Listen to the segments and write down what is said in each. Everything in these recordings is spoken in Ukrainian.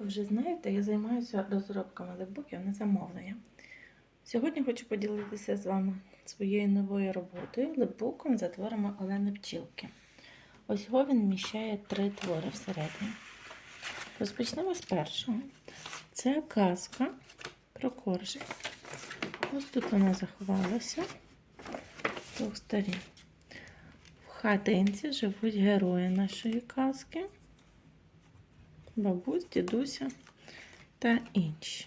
ви вже знаєте, я займаюся розробками лепбуків на замовлення. Сьогодні хочу поділитися з вами своєю новою роботою лепбуком за творами Олени Пчілки. Ось його він вміщає три твори всередині. Розпочнемо з першого. Це казка про коржик. Ось тут вона заховалася двох сторін. В хатинці живуть герої нашої казки бабусь, дідуся та інші.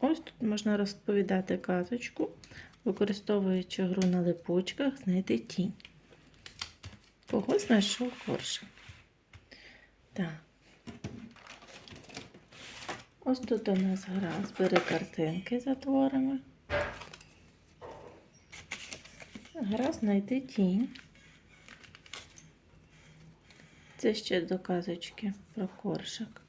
Ось тут можна розповідати казочку, використовуючи гру на липучках, знайти тінь. Кого знайшов коршик? Так. Ось тут у нас гра збери картинки за творами. Гра знайти тінь. Це ще до казочки про коршик.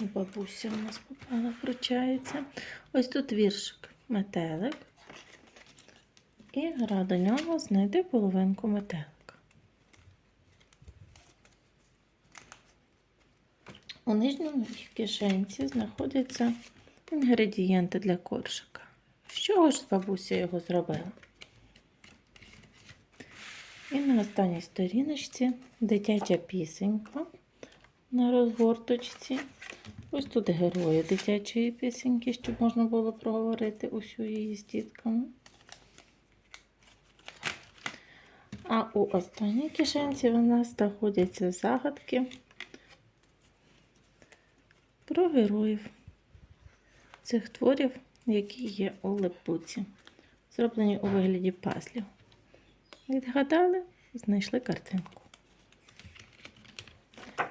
Бабуся у нас попала, вручається. Ось тут віршик метелик. І гра до нього знайди половинку метелика. У нижньому кишенці знаходяться інгредієнти для коршика. З чого ж бабуся його зробила? І на останній сторіночці дитяча пісенька на розгорточці. Ось тут герої дитячої пісеньки, щоб можна було проговорити усю її з дітками. А у останній кишенці у нас знаходяться загадки про героїв цих творів, які є у липуці, зроблені у вигляді пазлів. Відгадали, знайшли картинку.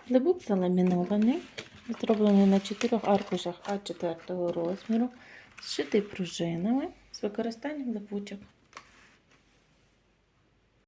Липук заламінований, зроблений на чотирьох аркушах А4 розміру, зшитий пружинами з використанням липучок.